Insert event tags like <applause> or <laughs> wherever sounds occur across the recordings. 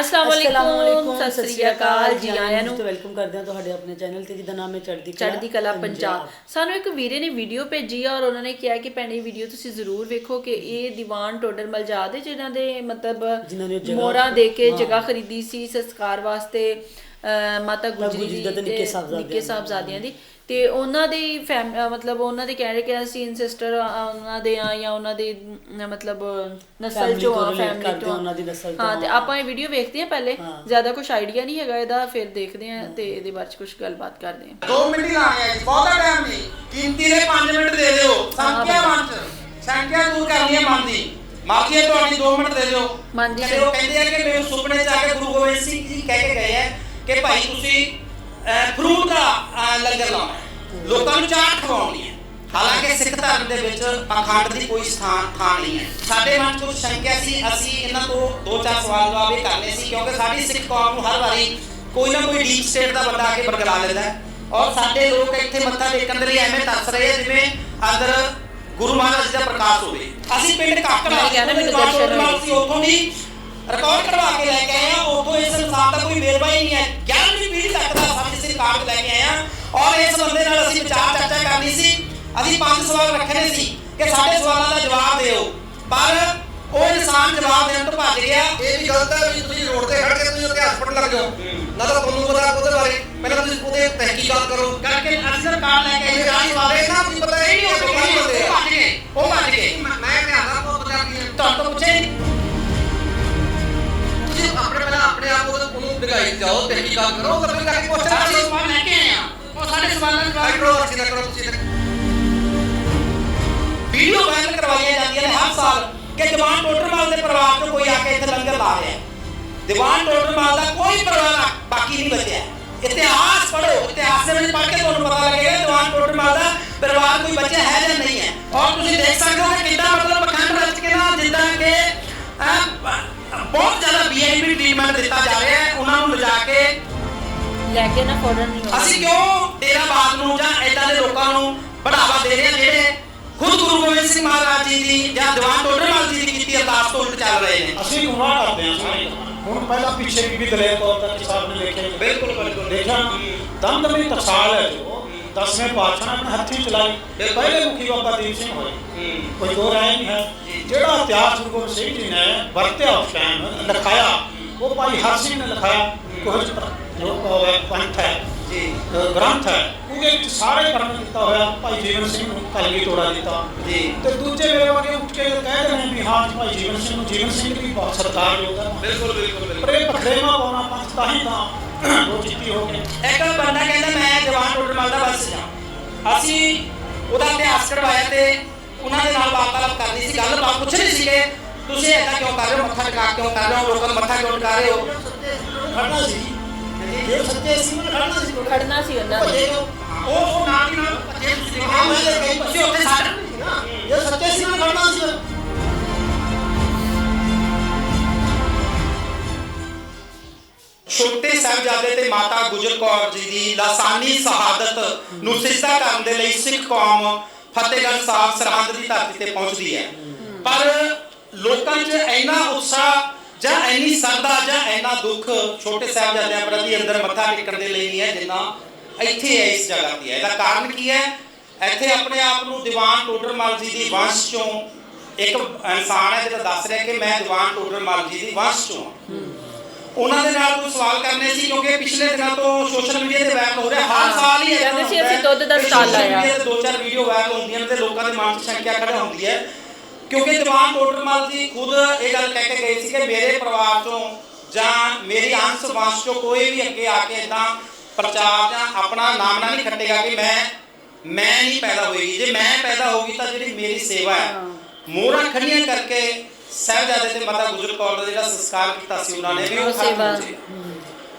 ਅਸਲਾਮ ਵਾਲੇਕੁਮ ਸਤਿ ਸ੍ਰੀ ਅਕਾਲ ਜੀ ਆਇਆਂ ਨੂੰ। ਵੈਲਕਮ ਕਰਦੇ ਹਾਂ ਤੁਹਾਡੇ ਆਪਣੇ ਚੈਨਲ ਤੇ ਜਿਹਦਾ ਨਾਮ ਹੈ ਚੜ੍ਹਦੀ ਕਲਾ। ਚੜ੍ਹਦੀ ਕਲਾ ਪੰਜਾਬ। ਸਾਨੂੰ ਇੱਕ ਵੀਰੇ ਨੇ ਵੀਡੀਓ ਭੇਜੀ ਆ ਔਰ ਉਹਨਾਂ ਨੇ ਕਿਹਾ ਕਿ ਭੈਣੇ ਵੀਡੀਓ ਤੁਸੀਂ ਜ਼ਰੂਰ ਵੇਖੋ ਕਿ ਇਹ ਦੀਵਾਨ ਟੋਡਰ ਮਲਜਾਦ ਹੈ ਜਿਨ੍ਹਾਂ ਦੇ ਮਤਲਬ ਮੋਹਰਾਂ ਦੇ ਕੇ ਜਗ੍ਹਾ ਖਰੀਦੀ ਸੀ ਸੰਸਕਾਰ ਵਾਸਤੇ। ਮਾਤਾ ਗੁਜਰੀ ਦਾ ਨਿੱਕੇ ਸਾਹਿਬਜ਼ਾਦਿਆਂ ਨਿੱਕੇ ਸਾਹਿਬਜ਼ਾਦਿਆਂ ਦੀ। ਤੇ ਉਹਨਾਂ ਦੇ ਮਤਲਬ ਉਹਨਾਂ ਦੇ ਕਹਿ ਰਹੇ ਕਿ ਅਸੀਂ ਇਨਸਿਸਟਰ ਉਹਨਾਂ ਦੇ ਆ ਜਾਂ ਉਹਨਾਂ ਦੇ ਮਤਲਬ ਨਸਲ ਚੋਂ ਆ ਫੈਮਿਲੀ ਤੋਂ। ਉਹਨਾਂ ਦੀ ਨਸਲ ਤੋਂ ਹਾਂ ਤੇ। ਆਪਾਂ ਇਹ ਵੀਡੀਓ ਵੇਖਦੇ ਆ ਪਹਿਲੇ। ਜ਼ਿਆਦਾ ਕੁਝ ਆਈਡੀਆ ਨਹੀਂ ਹੈਗਾ ਇਹਦਾ ਫਿਰ ਦੇਖਦੇ ਆ ਤੇ ਇਹਦੇ ਬਾਰੇ ਕੁਝ ਗੱਲਬਾਤ ਕਰਦੇ ਆ 2 ਮਿੰਟ ਹੀ ਲਾਣੇ ਆ ਜੀ ਬਹੁਤਾ ਟਾਈਮ ਨਹੀਂ। ਕੀਮਤੀ ਦੇ 5 ਮਿੰਟ ਦੇ ਦਿਓ। ਸੰਖਿਆ ਮੰਚ। ਸੰਖਿਆ ਦੂਰ ਕਰਨੀ ਹੈ ਮਨ ਦੀ। ਮਾਫੀਆ ਤੁਹਾਡੀ 2 ਮਿੰਟ ਦੇ ਦਿਓ। ਮਨ ਦੀ ਕਹਿੰਦੇ ਆ ਕਿ ਮੇਰੇ ਸੁਪਨੇ ਚ ਆ ਕੇ ਗੁਰੂ ਗੋਬਿੰਦ ਸਿੰਘ ਜੀ ਕਹਿ ਕੇ ਗਏ ਆ ਕਿ ਭਾਈ ਤੁਸੀਂ ਫਰੂਟ ਦਾ ਲੰਗਰ ਲਾਉਣਾ। ਲੋਕਾਂ ਨੂੰ ਚਾਟ ਖਵਾਉਣੀ ਹੈ। ਹਾਲਾਂਕਿ ਸਿੱਖ ਧਰਮ ਦੇ ਵਿੱਚ ਅਖੰਡ ਦੀ ਕੋਈ ਸਥਾਨ ਥਾਂ ਨਹੀਂ ਹੈ। ਸਾਡੇ ਮਨ 'ਚ ਕੁਝ ਸ਼ੰਕਿਆ ਸੀ। ਅਸੀਂ ਇਹਨਾਂ ਤੋਂ ਦੋ ਚਾਰ ਸਵਾਲ ਜਵਾਬ ਇਹ ਕਰਨੇ ਸੀ ਕਿਉਂਕਿ ਸਾਡੀ ਸਿੱਖ ਕੌਮ ਨੂੰ ਹਰ ਵਾਰੀ ਕੋਈ ਨਾ ਕੋਈ ਡੀਪ ਸਟੇਟ ਦਾ ਬੰਦਾ ਆ ਕੇ ਬਰਗਲਾ ਲੈਂਦਾ ਹੈ। ਔਰ ਸਾਡੇ ਲੋਕ ਇੱਥੇ ਮੱਥਾ ਟੇਕਣ ਦੇ ਲਈ ਐਵੇਂ ਤਰਸ ਰਹੇ ਆ ਜਿਵੇਂ ਅੰਦਰ ਗੁਰੂ ਮਹਾਰਾਜ ਜੀ ਦਾ ਪ੍ਰਕਾਸ਼ ਹੋਵੇ। ਅਸੀਂ ਪਿੰਡ ਕਾਕੜਾ ਮੈਂ ਕਿਹਾ ਨਾ ਮੈਨੂੰ ਦਰਸ਼ਨ ਹੋਏ। ਅਸੀਂ ਉੱਥੋਂ ਦੀ ਰਿਕਾਰਡ ਕਢਵਾ ਕੇ ਲੈ ਕੇ ਆਏ ਆ। ਉੱਥੋਂ ਇਸ ਇਨਸਾਨ ਦਾ ਕੋਈ ਵੇਰਵਾ ਹੀ ਨਹੀਂ ਹੈ। ਰਿਕਾਰਡ ਲੈ ਕੇ ਆਏ ਆ ਔਰ ਇਸ ਬੰਦੇ ਨਾਲ ਅਸੀਂ ਵਿਚਾਰ ਚਰਚਾ ਕਰਨੀ ਸੀ। ਅਸੀਂ ਪੰਜ ਸਵਾਲ ਰੱਖਣੇ ਸੀ ਕਿ ਸਾਡੇ ਸਵਾਲਾਂ ਦਾ ਜਵਾਬ ਦਿਓ। ਪਰ ਉਹ ਇਨਸਾਨ ਜਵਾਬ ਦੇਣ ਤੋਂ ਭੱਜ ਗਿਆ। ਇਹ ਵੀ ਗਲਤ ਹੈ ਵੀ ਤੁਸੀਂ ਰੋਡ ਤੇ ਖੜ ਕੇ ਤੁਸੀਂ ਉੱਥੇ ਹਸਪਤਾਲ ਲੱਗ ਜਾਓ। ਨਾ ਤਾਂ ਤੁਹਾਨੂੰ ਪਤਾ ਉਹਦੇ ਬਾਰੇ। ਪਹਿਲਾਂ ਤੁਸੀਂ ਉਹਦੇ ਤਹਿਕੀਕਾਤ ਕਰੋ। ਕਰਕੇ ਅਸੀਂ ਰਿਕਾਰਡ ਲੈ ਕੇ ਆਏ। ਇਹ ਰਾਜ ਵਾਲੇ ਨਾ ਪਤਾ ਇਹ ਨਹੀਂ ਆਪ ਉਹਦੇ ਉਹਨੂੰ ਦਿਖਾਈ ਜਾਓ ਤਹਿਕੀਕਾਤ ਕਰੋ ਤਾਂ ਫਿਰ ਜਾ ਕੇ ਪੁੱਛਣਾ ਅਸੀਂ ਸਵਾਲ ਲੈ ਕੇ ਆਏ ਆ। ਉਹ ਸਾਡੇ ਸਵਾਲਾਂ ਦਾ ਜਵਾਬ ਕੰਟਰੋਵਰਸੀ ਨਾ ਕਰੋ ਤੁਸੀਂ ਵੀਡੀਓ ਵਾਇਰਲ ਕਰਵਾਈਆਂ ਜਾਂਦੀਆਂ ਨੇ ਹਰ ਸਾਲ ਕਿ ਦੀਵਾਨ ਟੋਟਰਮਾਲ ਦੇ ਪਰਿਵਾਰ ਤੋਂ ਕੋਈ ਆ ਕੇ ਇੱਥੇ ਲੰਗਰ ਲਾ ਰਿਹਾ ਹੈ। ਦੀਵਾਨ ਟੋਟਰਮਾਲ ਦਾ ਕੋਈ ਪਰਿਵਾਰ ਬਾਕੀ ਨਹੀਂ ਬਚਿਆ। ਇਤਿਹਾਸ ਪੜ੍ਹੋ ਇਤਿਹਾਸ ਦੇ ਵਿੱਚ ਪੜ੍ਹ ਕੇ ਤੁਹਾਨੂੰ ਪਤਾ ਲੱਗੇਗਾ ਦੀਵਾਨ ਟੋਟਰਮਾਲ ਦਾ ਪਰਿਵਾਰ ਕੋਈ ਬਚਿਆ ਹੈ ਜਾਂ ਨਹੀਂ ਹੈ। ਔਰ ਤੁਸੀਂ ਦੇਖ ਸਕਦੇ ਹੋ ਕਿ ਕਿੰਨਾ ਮਤਲਬ ਪਖੰਡ ਰਚ ਕੇ ਨਾ ਜਿੱਦਾਂ ਕਿ ਬਹੁਤ ਜ਼ਿਆਦਾ ਵੀਆਈਪੀ ਟ੍ਰੀਟਮੈਂਟ ਦਿੱਤਾ ਜਾ ਰਿਹਾ ਹੈ। ਉਹਨਾਂ ਨੂੰ ਲਿਜਾ ਕੇ ਲੈ ਕੇ ਨਾ ਫੋਰਨ ਨਹੀਂ ਹੋਣਾ। ਅਸੀਂ ਕਿਉਂ ਡੇਰਾ ਬਾਦ ਨੂੰ ਜਾਂ ਇਦਾਂ ਦੇ ਲੋਕਾਂ ਨੂੰ ਬੜਾਵਾ ਦੇ ਰਹੇ ਹਾਂ ਜਿਹੜੇ ਖੁਦ ਗੁਰੂ ਗੋਬਿੰਦ ਸਿੰਘ ਮਹਾਰਾਜ ਜੀ ਦੀ ਜਾਂ ਦੀਵਾਨ ਟੋਡਰਮਲ ਜੀ ਦੀ ਕੀਤੀ ਅਰਦਾਸ ਤੋਂ ਉਲਟ ਚੱਲ ਰਹੇ ਨੇ। ਅਸੀਂ ਗੁਨਾਹ ਕਰਦੇ ਹਾਂ ਸਾਰੇ। ਹੁਣ ਪਹਿਲਾਂ ਪਿੱਛੇ ਬੀਬੀ ਦਲੇਰ ਕੌਰ ਦਾ ਕਿਸਾਬ ਨੇ ਲਿਖਿਆ ਬਿਲਕੁਲ ਬਿਲਕੁਲ। ਦੇਖਿਆ ਦਮਦਮੀ ਤਸਾਲ ਹੈ ਜੋ। ਦਸਵੇਂ ਪਾਤਸ਼ਾਹ ਨੇ ਆਪਣੇ ਹੱਥੀਂ ਚਲਾਈ। ਪਹਿਲੇ ਮੁਖੀ ਬਾਬਾ ਦੀਪ ਸਿੰਘ ਹੋਏ। ਕੋਈ ਦੋ ਰਾਏ ਨਹੀਂ ਹੈ। ਜਿਹੜਾ ਇਤਿਹਾਸ ਗੁਰੂ ਗੋਬਿੰਦ ਸਿੰਘ ਜੀ ਨੇ ਵਰਤਿਆ ਉਸ ਟਾਈਮ ਲਿਖਾਇਆ ਉਹ ਭਾਈ ਹਰ ਸਿੰਘ ਨੇ ਲਿਖਾਇਆ ਕੁਝ ਜੋ ਪੰਥ ਹੈ। ਜੀ। ਗ੍ਰੰਥ ਹੈ। ਉਹਦੇ ਵਿੱਚ ਸਾਰੇ ਕਰਮ ਦਿੱਤਾ ਹੋਇਆ ਭਾਈ ਜੀਵਨ ਸਿੰਘ ਨੂੰ ਕਲਗੀ ਤੋੜਾ ਦਿੱਤਾ। ਜੀ। ਤੇ ਦੂਜੇ ਮੇਰੇ ਵਰਗੇ ਉੱਠ ਕੇ ਕਹਿ ਰਹੇ ਨੇ ਵੀ ਹਾਂ ਭਾਈ ਜੀਵਨ ਸਿੰਘ ਨੂੰ ਜੀਵਨ ਸਿੰਘ ਦੀ ਬਹੁਤ ਸਤਿਕਾਰਯੋਗ ਹੈ। ਬਿਲਕੁਲ ਬਿਲਕੁਲ ਪਰ ਇਹ ਪਖਰੇਵਾ ਪਾਉਣਾ ਪੰਥ ਤਾਂ ਹੀ ਤਾਂ ਉਹ ਜਿੱਤੀ ਹੋ ਗਏ। ਇੱਕ ਬੰਦਾ ਕਹਿੰਦਾ ਮੈਂ ਦੀਵਾਨ ਟੋਡਰਮਲ ਦਾ ਵੰਸ਼ ਹਾਂ। ਅਸੀਂ ਉਹਦਾ ਇਤਿਹਾਸ ਕਢਵਾਇਆ ਤੇ ਉਹਨਾਂ ਦੇ ਨਾਲ ਵਾਰਤਾਲਾਪ ਕਰਨੀ ਸੀ। ਗੱਲ ਬਾਤ ਪੁੱਛਣੀ ਸੀ ਕਿ ਤੁਸੀਂ ਏਦਾਂ ਕਿਉਂ ਕਰ ਰਹੇ ਹੋ? ਮੱਥਾ ਟਿਕਾ ਕਿਉਂ ਕਰ ਰਹੇ ਹੋ? ਲੋਕਾਂ ਨੂੰ ਮੱਥਾ ਕਿਉਂ ਟਿਕਾ ਰਹੇ ਹੋ? ਖੜਨਾ ਸੀ। ਜੇ ਸੱਚੇ ਸੀ ਮੈਂ ਖੜਨਾ ਸੀ। ਖੜਨਾ ਸੀ ਉਹਨਾਂ ਨੇ। ਉਹ ਉਹ ਨਾਲ ਦੀ ਨਾਲ ਭੱਜੇ ਤੁਸੀਂ। ਹਾਂ, ਮੈਂ ਤਾਂ ਕਹੀ- ਤੁਸੀਂ ਉੱਥੇ ਸਾਡੇ ਜੇ ਸੱਚੇ ਸੀ ਮੈਂ ਖੜਨਾ ਸੀ। ਛੋਟੇ ਸਾਹਿਬਜ਼ਾਦੇ ਤੇ ਮਾਤਾ ਗੁਜਰ ਕੌਰ ਜੀ ਦੀ ਲਾਸਾਨੀ ਸ਼ਹਾਦਤ ਨੂੰ ਸਿੱਧਾ ਕਰਨ ਦੇ ਲਈ ਸਿੱਖ ਕੌਮ ਫਤਿਹਗੜ੍ਹ ਸਾਹਿਬ ਸਰਹੰਦ ਦੀ ਧਰਤੀ ਤੇ ਪਹੁੰਚਦੀ ਹੈ। ਪਰ ਲੋਕਾਂ 'ਚ ਇੰਨਾ ਉਤਸ਼ਾਹ ਜਾਂ ਇੰਨੀ ਸਰਦਾ ਜਾਂ ਇੰਨਾ ਦੁੱਖ ਛੋਟੇ ਸਾਹਿਬਜ਼ਾਦਿਆਂ ਪ੍ਰਤੀ ਅੰਦਰ ਮੱਥਾ ਟੇਕਣ ਦੇ ਲਈ ਨਹੀਂ ਹੈ ਜਿੰਨਾ ਇੱਥੇ ਹੈ ਇਸ ਜਗ੍ਹਾ ਤੇ ਹੈ। ਇਹਦਾ ਕਾਰਨ ਕੀ ਹੈ? ਇੱਥੇ ਆਪਣੇ ਆਪ ਨੂੰ ਦੀਵਾਨ ਟੋਡਰਮਲ ਜੀ ਦੀ ਵੰਸ਼ ਚੋਂ ਇੱਕ ਇਨਸਾਨ ਹੈ ਜਿਹੜਾ ਦੱਸ ਰਿਹਾ ਕਿ ਮੈਂ ਦੀਵਾਨ ਟੋਡਰਮਲ ਜੀ ਦੀ ਵੰਸ਼ ਚੋਂ ਹਾਂ। ਉਹਨਾਂ ਦੇ ਨਾਲ ਕੋਈ ਸਵਾਲ ਕਰਨੇ ਸੀ ਕਿਉਂਕਿ ਪਿਛਲੇ ਦਿਨਾਂ ਤੋਂ ਸੋਸ਼ਲ ਮੀਡੀਆ ਤੇ ਵਾਇਰਲ ਹੋ ਰਿਹਾ ਹਰ ਸਾਲ ਹੀ ਕਹਿੰਦੇ ਏਦਾਂ ਸੀ ਅਸੀਂ ਹੁੰਦਾ ਹੈ। ਦੁੱਧ ਦਾ ਕਿ ਸਟਾਲ ਲਾਇਆ। ਦੋ ਚਾਰ ਵੀਡੀਓ ਵਾਇਰਲ ਹੁੰਦੀਆਂ ਨੇ ਤੇ ਲੋਕਾਂ ਦੇ ਮਨ 'ਚ ਸ਼ੰਕਿਆ ਖੜਾ ਹੁੰਦੀ ਹੈ। ਕਿਉਂਕਿ ਦੀਵਾਨ ਟੋਡਰਮਲ ਜੀ ਖੁਦ ਇਹ ਗੱਲ ਕਹਿ ਕੇ ਗਏ ਸੀ ਕਿ ਮੇਰੇ ਪਰਿਵਾਰ ਤੋਂ ਜਾਂ ਮੇਰੀ ਅੰਸ਼ ਵੰਸ਼ ਚੋਂ ਕੋਈ ਵੀ ਅੱਗੇ ਆ ਕੇ ਇਦਾਂ ਪ੍ਰਚਾਰ ਜਾਂ ਆਪਣਾ ਨਾਮ ਨਾ ਨਹੀਂ ਖੱਟੇਗਾ ਕਿ ਮੈਂ ਮੈਂ ਨਹੀਂ ਪੈਦਾ ਹੋਈ ਜੇ ਮੈਂ ਪੈਦਾ ਹੋਗੀ ਤਾਂ ਜਿਹੜੀ ਮੇਰੀ ਸੇਵਾ ਹੈ ਮੋਹਰਾਂ ਖੜੀਆਂ ਕਰਕੇ ਸਾਹਿਬਜ਼ਾਦੇ ਤੇ ਮਾਤਾ ਗੁਜਰ ਕੌਰ ਦਾ ਜਿਹੜਾ ਸੰਸਕਾਰ ਕੀਤਾ ਸੀ ਉਹਨਾਂ ਨੇ ਵੀ ਉਹ ਸੇਵਾ।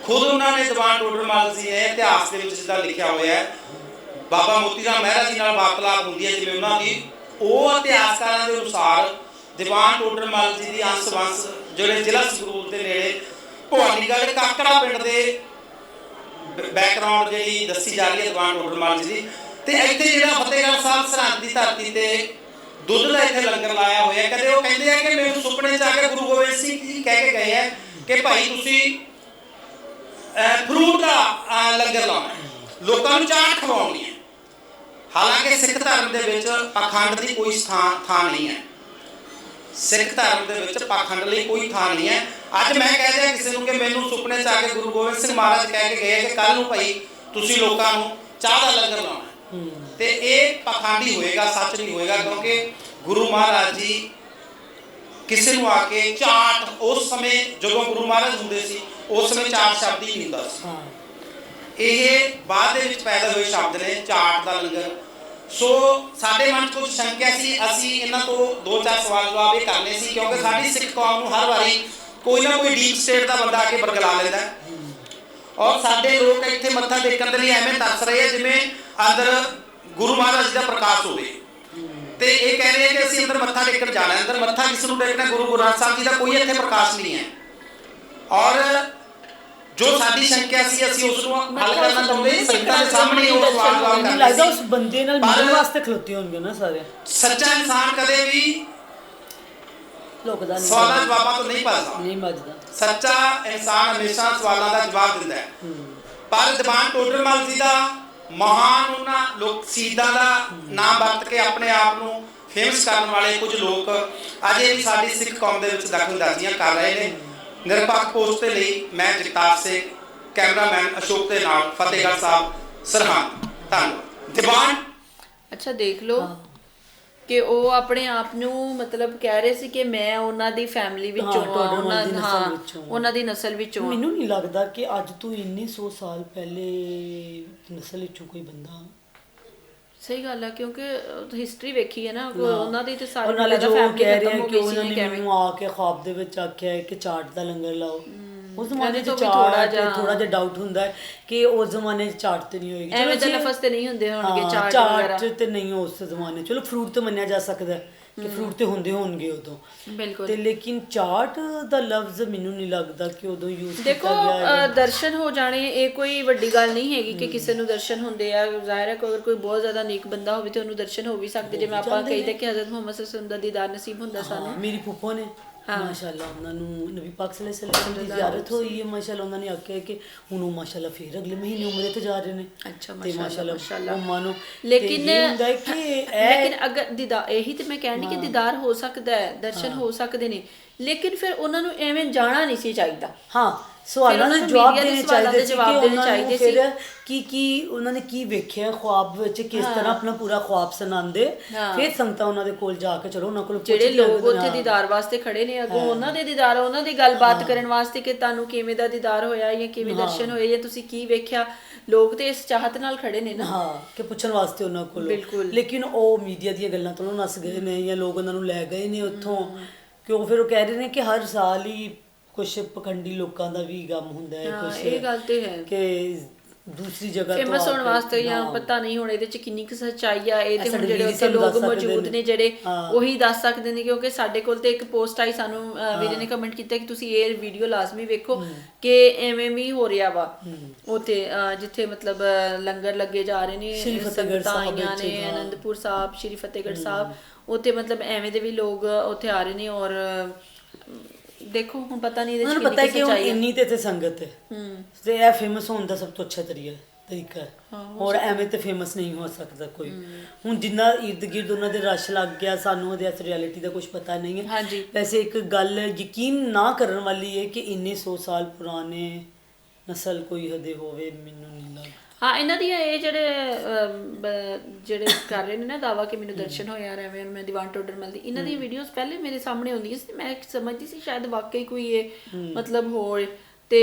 ਖੁਦ ਉਹਨਾਂ ਨੇ ਦੀਵਾਨ ਟੋਡਰਮਲ ਜੀ ਨੇ ਇਤਿਹਾਸ ਦੇ ਵਿੱਚ ਜਿੱਦਾਂ ਲਿਖਿਆ ਹੋਇਆ ਹੈ ਬਾਬਾ ਮੋਤੀ ਰਾਮ ਮਹਿਰਾ ਜੀ ਨਾਲ ਵਾਰਤਾਲਾਪ ਹੁੰਦੀ ਹੈ ਜਿਵੇਂ ਉਹਨਾਂ ਦੀ ਉਹ ਇਤਿਹਾਸਕਾਰਾਂ ਦੇ ਅਨੁਸਾਰ ਦੀਵਾਨ ਟੋਡਰਮਲ ਜੀ ਦੀ ਅੰਸ਼ ਵੰਸ਼ ਜਿਹੜੇ ਜ਼ਿਲ੍ਹਾ ਸੰਗਰੂਰ ਦੇ ਨੇੜੇ ਭਵਾਨੀਗੜ੍ਹ ਕਾਕੜਾ ਪਿੰਡ ਦੇ ਬੈਕਗ੍ਰਾਉਂਡ ਜਿਹੜੀ ਦੱਸੀ ਜਾ ਰਹੀ ਹੈ ਦੀਵਾਨ ਟੋਡਰਮਲ ਜੀ ਦੀ। ਤੇ ਇੱਥੇ ਜਿਹੜਾ ਫਤਿਹਗੜ੍ਹ ਸਾਹਿਬ ਸਰਹੰਦ ਦੀ ਧਰਤੀ ਤੇ ਦੁੱਧ ਦਾ ਇੱਥੇ ਲੰਗਰ ਲਾਇਆ ਹੋਇਆ ਕਦੇ ਉਹ ਕਹਿੰਦੇ ਆ ਕਿ ਮੈਨੂੰ ਸੁਪਨੇ ਚ ਆ ਕੇ ਗੁਰੂ ਗੋਬਿੰਦ ਸਿੰਘ ਜੀ ਕਹਿ ਕੇ ਗਏ ਆ ਕਿ ਭਾਈ ਤੁਸੀਂ ਫਰੂਟ ਦਾ ਲੰਗਰ ਲਾਉਣਾ ਲੋਕਾਂ ਨੂੰ ਚਾਟ ਖਵਾਉਣੀ ਹਾਲਾਂਕਿ ਸਿੱਖ ਧਰਮ ਦੇ ਵਿੱਚ ਪਖੰਡ ਦੀ ਕੋਈ ਥਾਂ ਥਾਂ ਨਹੀਂ ਹੈ। ਸਿੱਖ ਧਰਮ ਦੇ ਵਿੱਚ ਪਖੰਡ ਲਈ ਕੋਈ ਥਾਂ ਨਹੀਂ ਹੈ। ਅੱਜ ਮੈਂ ਕਹਿ ਦਿਆਂ ਕਿਸੇ ਨੂੰ ਕਿ ਮੈਨੂੰ ਸੁਪਨੇ 'ਚ ਆ ਕੇ ਗੁਰੂ ਗੋਬਿੰਦ ਸਿੰਘ ਮਹਾਰਾਜ ਕਹਿ ਕੇ ਗਏ ਕਿ ਕੱਲ ਨੂੰ ਭਾਈ ਤੁਸੀਂ ਲੋਕਾਂ ਨੂੰ ਚਾਹ ਦਾ ਲੰਗਰ ਲਾਉਣਾ ਤੇ ਇਹ ਪਖੰਡੀ ਹੋਏਗਾ, ਸੱਚ ਨਹੀਂ ਹੋਏਗਾ, ਕਿਉਂਕਿ ਗੁਰੂ ਮਹਾਰਾਜ ਜੀ ਕਿਸੇ ਨੂੰ ਆ ਕੇ ਚਾਟ ਉਸ ਸਮੇਂ ਜਦੋਂ ਗੁਰੂ ਮਹਾਰਾਜ ਹੁੰਦੇ ਸੀ, ਉਸ ਸਮੇਂ ਚਾਟ ਸ਼ਬਦ ਹੀ ਨਹੀਂ ਹੁੰਦਾ ਸੀ। ਇਹ ਬਾਅਦ ਦੇ ਵਿੱਚ ਪੈਦਾ ਹੋਏ ਸ਼ਬਦ ਨੇ ਚਾਟ ਦਾ ਲੰਗਰ। ਸੋ ਸਾਡੇ ਮਨ 'ਚ ਕੁਝ ਸ਼ੰਕਿਆ ਸੀ, ਅਸੀਂ ਇਹਨਾਂ ਤੋਂ ਦੋ ਚਾਰ ਸਵਾਲ ਜਵਾਬ ਇਹ ਕਰਨੇ ਸੀ, ਕਿਉਂਕਿ ਸਾਡੀ ਸਿੱਖ ਕੌਮ ਨੂੰ ਹਰ ਵਾਰੀ ਕੋਈ ਨਾ ਕੋਈ ਡੀਪ ਸਟੇਟ ਦਾ ਬੰਦਾ ਆ ਕੇ ਬਰਗਲਾ ਲੈਂਦਾ। ਔਰ ਸਾਡੇ ਲੋਕ ਇੱਥੇ ਮੱਥਾ ਟੇਕਣ ਦੇ ਲਈ ਐਵੇਂ ਤਰਸ ਰਹੇ ਆ, ਜਿਵੇਂ ਅੰਦਰ ਗੁਰੂ ਮਹਾਰਾਜ ਜੀ ਦਾ ਪ੍ਰਕਾਸ਼ ਹੋਵੇ। ਤੇ ਇਹ ਕਹਿ ਰਹੇ ਕਿ ਅਸੀਂ ਅੰਦਰ ਮੱਥਾ ਟੇਕਣ ਜਾਣਾ ਅੰਦਰ ਮੱਥਾ ਕਿਸ ਨੂੰ ਟੇਕਣਾ ਗੁਰੂ ਗ੍ਰੰਥ ਸਾਹਿਬ ਜੀ ਦਾ ਕੋਈ ਇੱਥੇ ਪ੍ਰਕਾਸ਼ ਨਹੀਂ ਹੈ। ਔਰ ਜੋ ਸਾਡੀ ਸ਼ੰਕਿਆ ਸੀ ਅਸੀਂ ਉਸ ਨੂੰ ਹੱਲ ਕਰਨਾ ਚਾਹੁੰਦੇ ਸੀ ਸੰਗਤਾਂ ਦੇ ਸਾਹਮਣੇ ਉਹ ਸਵਾਲ ਜਵਾਬ ਮੈਨੂੰ ਲੱਗਦਾ ਉਸ ਬੰਦੇ ਨਾਲ ਮਿਲਣ ਵਾਸਤੇ ਖਲੋਤੇ ਹੋਣਗੇ ਨਾ ਸਾਰੇ। ਸੱਚਾ ਇਨਸਾਨ ਕਦੇ ਵੀ ਲੋਕਦਾ ਨਹੀਂ। ਸਵਾਲਾਂ ਜਵਾਬਾਂ ਤੋਂ ਨਹੀਂ ਭੱਜਦਾ। ਨਹੀਂ ਮੱਜਦਾ ਸੱਚਾ ਇਨਸਾਨ ਹਮੇਸ਼ਾ ਸਵਾਲਾਂ ਦਾ ਜਵਾਬ ਦਿੰਦਾ ਹੈ। ਪਰ ਦੀਵਾਨ ਟੋਡਰਮਲ ਜੀ ਦਾ ਮਹਾਨ ਉਹਨਾਂ ਲੋਕ ਸ਼ਹੀਦਾਂ ਦਾ ਨਾਮ ਵਰਤ ਕੇ ਆਪਣੇ ਆਪ ਨੂੰ ਫੇਮਸ ਕਰਨ ਵਾਲੇ ਕੁਝ ਲੋਕ ਅਜੇ ਵੀ ਸਾਡੀ ਸਿੱਖ ਕੌਮ ਦੇ ਵਿੱਚ ਦਖਲਅੰਦਾਜ਼ੀਆਂ ਕਰ ਰਹੇ ਨੇ। ਨਿਰਪੱਖ ਪੋਸਟ ਦੇ ਲਈ ਮੈਂ ਜਗਤਾਰ ਸਿੰਘ ਕੈਮਰਾਮੈਨ ਅਸ਼ੋਕ ਦੇ ਨਾਲ ਫਤਿਹਗੜ੍ਹ ਸਾਹਿਬ ਸਰਹੰਦ ਧੰਨਵਾਦ ਦੀਵਾਨ ਅੱਛਾ ਦੇਖ ਲਓ ਕਿ ਉਹ ਆਪਣੇ ਆਪ ਨੂੰ ਮਤਲਬ ਕਹਿ ਰਹੇ ਸੀ ਕਿ ਮੈਂ ਉਹਨਾਂ ਦੀ ਫੈਮਿਲੀ ਵਿੱਚੋਂ ਹਾਂ, ਉਹਨਾਂ ਦੀ ਨਸਲ ਹਾਂ ਵਿੱਚੋਂ। ਉਹਨਾਂ ਦੀ ਨਸਲ ਵਿੱਚੋਂ। ਮੈਨੂੰ ਨਹੀਂ ਲੱਗਦਾ ਕਿ ਅੱਜ ਤੋਂ ਇੰਨੇ 100 ਸਾਲ ਪਹਿਲੇ ਨਸਲ ਵਿੱਚੋਂ ਕੋਈ ਬੰਦਾ ਸਹੀ ਗੱਲ ਹੈ ਕਿਉਂਕਿ ਹਿਸਟਰੀ ਵੇਖੀ ਹੈ ਨਾ ਉਹਨਾਂ ਦੀ ਤੇ ਸਾਰੀ ਉਹਨਾਂ ਨਾਲੇ ਜੋ family ਕਹਿ ਖਤਮ ਰਹੇ ਹੋ ਕਿ ਗਈ ਉਹਨਾਂ ਸੀ ਨੇ ਕਿਵੇਂ? ਮੈਨੂੰ ਆ ਕੇ ਖਾਬ ਦੇ ਵਿੱਚ ਆਖਿਆ ਹੈ ਕਿ ਚਾਟ ਦਾ ਲੰਗਰ ਲਾਓ। ਉਸ ਜ਼ਮਾਨੇ 'ਚ ਚਾਟ ਜਿਹਾ- ਥੋੜਾ ਜਿਹਾ ਡਾਊਟ ਹੁੰਦਾ ਹੈ ਕਿ ਉਸ ਜ਼ਮਾਨੇ 'ਚ ਚਾਟ ਤੇ ਨਹੀਂ ਹੋਏਗੀ। ਐਵੇਂ ਤਾਂ ਲਫ਼ਜ਼ ਤੇ ਨਹੀਂ ਹੁੰਦੇ ਹੋਣਗੇ ਚਾਟ ਚਾਟ ਤੇ ਨਹੀਂ ਉਸ ਜ਼ਮਾਨੇ। ਚਲੋ ਫਰੂਟ ਤੇ ਮੰਨਿਆ ਜਾ ਸਕਦਾ ਹੈ। ਕਿ ਫਰੂਟ ਤੇ ਹੁੰਦੇ ਹੋਣਗੇ ਉਦੋਂ। ਬਿਲਕੁਲ। ਤੇ ਲੇਕਿਨ ਚਾਟ ਦਾ ਲਫ਼ਜ਼ ਮੈਨੂੰ ਨਹੀਂ ਲੱਗਦਾ ਕਿ ਉਦੋਂ ਯੂਜ਼ ਦੇਖੋ ਕੀਤਾ ਗਿਆ ਅ, ਹੈ ਦਰਸ਼ਨ ਹੋ ਜਾਣੇ ਇਹ ਕੋਈ ਵੱਡੀ ਗੱਲ ਨਹੀਂ ਹੈਗੀ ਕਿ ਕਿਸੇ ਨੂੰ ਦਰਸ਼ਨ ਹੁੰਦੇ ਆ। ਜ਼ਾਹਿਰ ਹੈ ਕਿ ਅਗਰ ਕੋਈ ਬਹੁਤ ਜ਼ਿਆਦਾ ਨੇਕ ਬੰਦਾ ਹੋਵੇ ਤੇ ਉਹਨੂੰ ਦਰਸ਼ਨ ਹੋ ਵੀ ਸਕਦੇ। ਜਿਵੇਂ ਆਪਾਂ ਕਹੀਦੇ ਕਿ ਹਜ਼ਰਤ ਮੁਹੰਮਦ ਸੱਲੱਲਾਹੁ ਅਲੈਹਿ ਵਸੱਲਮ ਦਾ ਦੀਦਾਰ ਨਸੀਬ ਹੁੰਦਾ ਸਾਨੂੰ। ਮੇਰੀ ਫੁੱਫੋ ਨੇ ਮਾਸ਼ਾਅੱਲਾ ਉਹਨਾਂ ਨੂੰ ਨਬੀ ਪਾਕ ਸੱਲੱਲਾਹੁ ਵਸੱਲਮ ਦੀ ਜ਼ਿਆਰਤ ਹੋਈ ਹੈ ਮਾਸ਼ਾਅੱਲਾ ਉਹਨਾਂ ਨੇ ਆਖਿਆ ਕਿ ਹੁਣ ਉਹ ਮਾਸ਼ਾਅੱਲਾ ਫਿਰ ਅਗਲੇ ਮਹੀਨੇ ਉਮਰੇ ਤੇ ਜਾ ਰਹੇ ਨੇ। ਅੱਛਾ, ਮਾਸ਼ਾਅੱਲਾ, ਮਾਸ਼ਾਅੱਲਾ। ਉਹ ਮਾਨੋ ਲੇਕਿਨ ਹੁੰਦਾ ਕਿ ਲੇਕਿਨ ਅਗਰ ਦੀਦਾਰ ਇਹੀ ਤੇ ਮੈਂ ਕਹਿੰਦੀ ਕਿ ਦੀਦਾਰ ਹੋ ਸਕਦਾ ਹੈ ਦਰਸ਼ਨ ਹੋ ਸਕਦੇ ਨੇ। ਲੇਕਿਨ ਫਿਰ ਉਹਨਾਂ ਨੂੰ ਐਵੇਂ ਜਾਣਾ ਨਹੀਂ ਸੀ ਚਾਹੀਦਾ। ਹਾਂ। ਸਵਾਲਾਂ ਦੇ ਨੂੰ ਜਵਾਬ ਦੇਣੇ ਚਾਹੀਦੇ ਸੀ ਕਿ ਜਵਾਬ ਦੇਣੇ ਉਹਨਾਂ ਨੂੰ ਚਾਹੀਦੇ ਫਿਰ ਸੀ। ਕੀ ਕੀ ਉਹਨਾਂ ਨੇ ਕੀ ਵੇਖਿਆ ਖੁਆਬ ਵਿੱਚ ਕਿਸ ਤਰ੍ਹਾਂ ਆਪਣਾ ਪੂਰਾ ਖੁਆਬ ਸੁਣਾਉਂਦੇ। ਫਿਰ ਸੰਗਤਾਂ ਉਹਨਾਂ ਦੇ ਕੋਲ ਜਾ ਕੇ ਚਲੋ ਉਹਨਾਂ ਕੋਲ ਜਿਹੜੇ ਲੋਕ ਉੱਥੇ। ਦੀਦਾਰ ਵਾਸਤੇ ਖੜੇ ਨੇ ਅੱਗੋਂ ਉਹਨਾਂ ਦੇ ਦੀਦਾਰ ਉਹਨਾਂ ਦੀ ਗੱਲਬਾਤ ਕਰਨ ਵਾਸਤੇ ਕਿ ਤੁਹਾਨੂੰ ਕਿਵੇਂ ਦਾ ਦੀਦਾਰ ਹੋਇਆ ਜਾਂ ਕਿਵੇਂ ਦਰਸ਼ਨ ਹੋਏ ਜਾਂ ਤੁਸੀਂ ਕੀ ਵੇਖਿਆ ਲੋਕ ਤੇ ਇਸ ਚਾਹਤ ਨਾਲ ਖੜੇ ਨੇ ਨਾ। ਹਾਂ ਕਿ ਪੁੱਛਣ ਵਾਸਤੇ ਉਹਨਾਂ ਕੋਲ। ਬਿਲਕੁਲ। ਲੇਕਿਨ ਉਹ ਮੀਡੀਆ ਦੀਆਂ ਗੱਲਾਂ ਤੋਂ ਨਸ ਗਏ ਨੇ ਜਾਂ ਲੋਕ ਉਹਨਾਂ ਨੂੰ ਲੈ ਗਏ ਨੇ ਉੱਥੋਂ। ਕਿਉਂ ਫਿਰ ਉਹ ਕਹਿ ਰਹੇ ਨੇ ਕਿ ਹਰ ਸਾਲ ਹੀ ਕੁਝ ਪਖੰਡੀ ਲੋਕਾਂ ਦਾ ਵੀ ਗਮ ਹੁੰਦਾ ਹੈ ਹਾਂ, ਕੁਝ ਇਹ ਗੱਲ ਤੇ ਹੈ। ਕਿ ਦੂਸਰੀ ਜਗ੍ਹਾ ਤੋਂ ਫੇਮਸ ਆ ਹੋਣ ਕੇ- ਵਾਸਤੇ ਜਾਂ ਹਾਂ। ਪਤਾ ਨਹੀਂ ਹੁਣ ਇਹਦੇ ਚ ਕਿੰਨੀ ਕੁ ਸੱਚਾਈ ਆ ਇਹ ਤੇ ਇਹ ਹੁਣ ਸਾਡੇ ਜਿਹੜੇ ਵੀਰ ਉੱਥੇ ਸਾਨੂੰ ਲੋਕ ਦੱਸ ਸਕਦੇ ਮੌਜੂਦ ਨੇ। ਨੇ ਜਿਹੜੇ ਹਾਂ। ਉਹੀ ਦੱਸ ਸਕਦੇ ਨੇ ਕਿਉਂਕਿ ਸਾਡੇ ਕੋਲ ਤੇ ਇੱਕ ਪੋਸਟ ਆਈ ਸਾਨੂੰ ਅਹ, ਵੀਰੇ ਨੇ ਕਮੈਂਟ ਕੀਤਾ ਕਿ ਤੁਸੀਂ ਇਹ ਵੀਡੀਓ ਲਾਜ਼ਮੀ ਵੇਖੋ ਕਿ ਐਵੇਂ ਵੀ ਹੋ ਰਿਹਾ ਵਾ ਉੱਥੇ ਜਿੱਥੇ ਮਤਲਬ ਅਹ, ਲੰਗਰ ਲੱਗੇ ਜਾ ਰਹੇ ਨੇ ਸ਼੍ਰੀ ਫਤਿਹਗੜ੍ਹ ਸੰਗਤਾਂ ਸਾਹਿਬ ਆਈਆਂ ਵਿੱਚ, ਨੇ ਹਾਂ। ਅਨੰਦਪੁਰ ਸਾਹਿਬ ਸ਼੍ਰੀ ਫਤਿਹਗੜ੍ਹ ਸਾਹਿਬ ਉੱਥੇ ਮਤਲਬ ਐਵੇਂ ਦੇ ਵੀ ਲੋਕ ਉੱਥੇ ਆ ਰਹੇ ਨੇ ਔਰ ਅਹ, ਦੇਖੋ ਹੁਣ ਪਤਾ ਨਹੀਂ ਇਹਦੇ ਉਹਨਾਂ ਚ ਨੂੰ ਪਤਾ ਹੈ ਕਿ ਹੁਣ ਇੰਨੀ ਤੇ ਇੱਥੇ ਸੰਗਤ ਹੈ। ਹੂੰ। ਤੇ ਇਹ ਫੇਮਸ ਹੋਣ ਦਾ ਸਭ ਤੋਂ ਅੱਛਾ ਤਰੀਕਾ ਤਰੀਕਾ ਹੈ। ਔਰ ਐਵੇਂ ਤੇ ਫੇਮਸ ਨਹੀਂ ਹੋ ਸਕਦਾ ਕੋਈ। ਹੁਣ ਜਿੰਨਾ ਇਰਦ ਗਿਰਦ ਉਹਨਾਂ ਦੇ ਰਸ਼ ਲੱਗ ਗਿਆ ਸਾਨੂੰ ਉਹਦੇ ਅਸ ਰਿਐਲਿਟੀ ਦਾ ਕੁਝ ਪਤਾ ਨਹੀਂ ਹੈ। ਹਾਂਜੀ। ਵੈਸੇ ਇੱਕ ਗੱਲ ਯਕੀਨ ਨਾ ਕਰਨ ਵਾਲੀ ਹੈ ਕਿ ਇੰਨੇ 100 ਸਾਲ ਪੁਰਾਣੇ ਨਸਲ ਕੋਈ ਹਦੇ ਹੋਵੇ ਮੈਨੂੰ ਨਹੀਂ ਲੱਗਦਾ। ਹਾਂ ਇਹਨਾਂ ਦੀ ਇਹ ਜਿਹੜੇ ਜਿਹੜੇ ਕਰ ਰਹੇ ਨੇ ਨਾ ਦਾਵਾ ਕਿ ਮੈਨੂੰ ਦਰਸ਼ਨ ਹੋਇਆ ਰਵੇਂ ਮੈਂ ਦੀਵਾਨ ਟੋਡਰ ਮਿਲਦੀ ਇਹਨਾਂ ਦੀਆਂ ਵੀਡੀਓਜ਼ ਪਹਿਲੇ ਮੇਰੇ ਸਾਹਮਣੇ ਆਉਂਦੀਆਂ ਸੀ ਮੈਂ ਸਮਝਦੀ ਸੀ ਸ਼ਾਇਦ ਵਾਕਈ ਕੋਈ ਇਹ ਮਤਲਬ ਹੋਏ। ਤੇ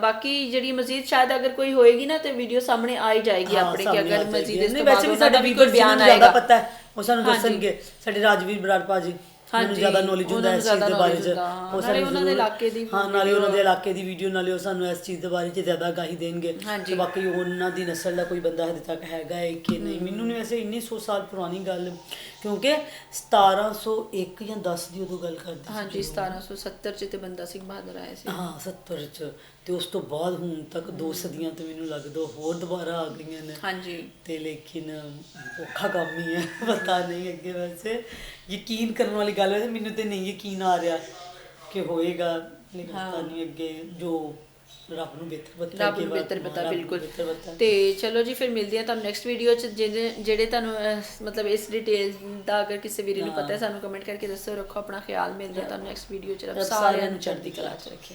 ਬਾਕੀ ਜਿਹੜੀ ਮਜ਼ੀਦ ਸ਼ਾਇਦ ਅਗਰ ਕੋਈ ਹੋਏਗੀ ਨਾ ਤੇ ਵੀਡੀਓ ਸਾਹਮਣੇ ਆ ਹੀ ਜਾਏਗੀ ਆਪਣੇ ਕਿ ਅਗਰ। ਮਜ਼ੀਦ ਇਸ ਤੋਂ ਬਾਅਦ ਸਾਡੇ ਵੀ ਕੋਈ ਬਿਆਨ ਆਏਗਾ। ਪਤਾ ਹੈ। ਉਹ ਸਾਨੂੰ। ਦੱਸਣਗੇ ਸਾਡੇ ਰਾਜਵੀਰ ਬਰਾੜ ਭਾਜੀ ਮੈਨੂੰ ਹਾਂਜੀ, ਜ਼ਿਆਦਾ ਨੌਲੇਜ ਹੁੰਦਾ ਉਹਨਾਂ ਇਸ ਚੀਜ਼ ਦੇ ਬਾਰੇ knowledge ਚ। ਹੁੰਦਾ। ਉਹ ਨਾਲੇ ਸਾਨੂੰ ਉਹਨਾਂ ਦੇ ਜ਼ਰੂਰ- ਇਲਾਕੇ ਦੀ ਹਾਂ ਨਾਲੇ ਉਹਨਾਂ ਦੇ ਇਲਾਕੇ ਦੀ ਵੀਡੀਓ ਨਾਲੇ ਉਹ ਸਾਨੂੰ ਇਸ ਚੀਜ਼ ਦੇ ਬਾਰੇ ਚ ਜ਼ਿਆਦਾ ਗਾਹੀ ਦੇਣਗੇ ਹਾਂਜੀ। ਕਿ ਬਾਕੀ ਉਹਨਾਂ ਦੀ ਨਸਲ ਦਾ ਕੋਈ ਬੰਦਾ ਹਜੇ ਤੱਕ ਹੈਗਾ ਹੈ ਕਿ ਨਹੀਂ। ਮੈਨੂੰ ਨਹੀਂ ਵੈਸੇ ਇੰਨੀ 100 ਸਾਲ ਪੁਰਾਣੀ ਗੱਲ ਕਿਉਂਕਿ 1701 ਜਾਂ 10 ਦੀ ਉਦੋਂ ਗੱਲ ਕਰਦੇ ਸੀ ਹਾਂਜੀ 1770 ਚ ਤੇ ਬੰਦਾ ਸਿੰਘ ਬਹਾਦਰ ਆਏ ਸੀ। ਹਾਂ 70 ਚ। ਤੇ ਉਸ ਤੋਂ ਬਾਅਦ ਹੁਣ ਤੱਕ ਦੋ ਸਦੀਆਂ ਤੇ ਮੈਨੂੰ ਲੱਗਦਾ ਹੋਰ ਦੁਬਾਰਾ ਆ ਗਈਆਂ ਨੇ। ਹਾਂਜੀ। ਤੇ ਲੇਕਿਨ ਔਖਾ ਕੰਮ ਹੀ ਹੈ <laughs> ਪਤਾ ਨਹੀਂ ਅੱਗੇ ਵੈਸੇ। ਯਕੀਨ ਕਰਨ ਵਾਲੀ ਗੱਲ ਹੈ ਮੈਨੂੰ ਤੇ ਨਹੀਂ ਯਕੀਨ ਆ ਰਿਹਾ ਕਿ ਹੋਏਗਾ ਨਹੀਂ ਪਤਾ ਨਹੀਂ ਅੱਗੇ ਜੋ ਰੱਬ ਨੂੰ ਬਿਹਤਰ ਪਤਾ ਰੱਬ ਨੂੰ ਬਿਹਤਰ ਪਤਾ ਬਿਲਕੁਲ। ਤੇ ਚਲੋ ਜੀ ਫਿਰ ਮਿਲਦੇ ਆ ਤੁਹਾਨੂੰ ਨੈਕਸਟ ਵੀਡੀਓ ਚ ਜਿਹੜੇ ਤੁਹਾਨੂੰ ਮਤਲਬ ਇਸ ਡਿਟੇਲ ਦਾ ਅਗਰ ਕਿਸੇ ਵੀਰੇ ਨੂੰ ਪਤਾ ਹੈ ਸਾਨੂੰ ਕਮੈਂਟ ਕਰਕੇ ਦੱਸੋ ਰੱਖੋ ਆਪਣਾ ਖਿਆਲ। ਮਿਲਦੇ ਆ ਤੁਹਾਨੂੰ ਨੈਕਸਟ ਵੀਡੀਓ ਚ। ਰੱਬ ਸਾਰਿਆਂ ਨੂੰ। ਚੜ੍ਹਦੀ ਕਲਾ ਚ ਰੱਖੇ।